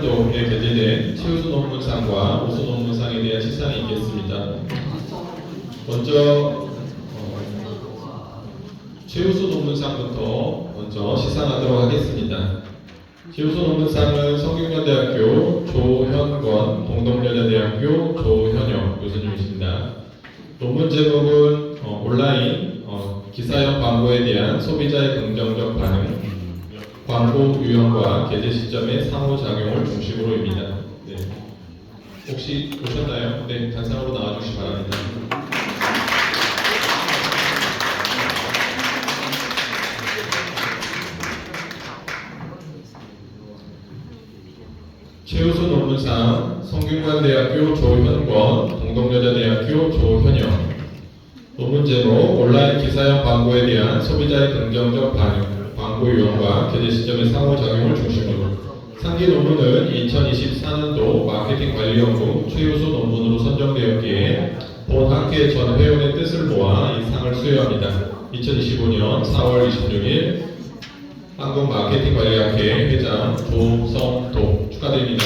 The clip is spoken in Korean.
2024년도에 개최된 최우수 논문상과 우수 논문상에 대한 시상이 있겠습니다. 먼저 어, 최우수 논문상부터 먼저 시상하도록 하겠습니다. 최우수 논문상은 성균관대학교 조현권, 동덕여자대학교 조현영 교수님이십니다. 논문 제목은 어, 온라인 어, 기사형 광고에 대한 소비자의 긍정적 반응, 광고 유형과 게재 시점의 상호작용을 중심으로 입니다. 네. 혹시 보셨나요? 네, 단상으로 나와주시기 바랍니다. 최우수 논문상 성균관대학교 조현권, 동덕여자대학교 조현영 논문 제목 온라인 기사형 광고에 대한 소비자의 긍정적 반응, 연구 유형과 교대 시점의 상호작용을 중심으로 상기 논문은 2024년도 마케팅 관리 연구 최우수 논문으로 선정되었기에 본 학회 전 회원의 뜻을 모아 이 상을 수여합니다. 2025년 4월 26일 한국 마케팅 관리학회 회장 조성도 축하드립니다.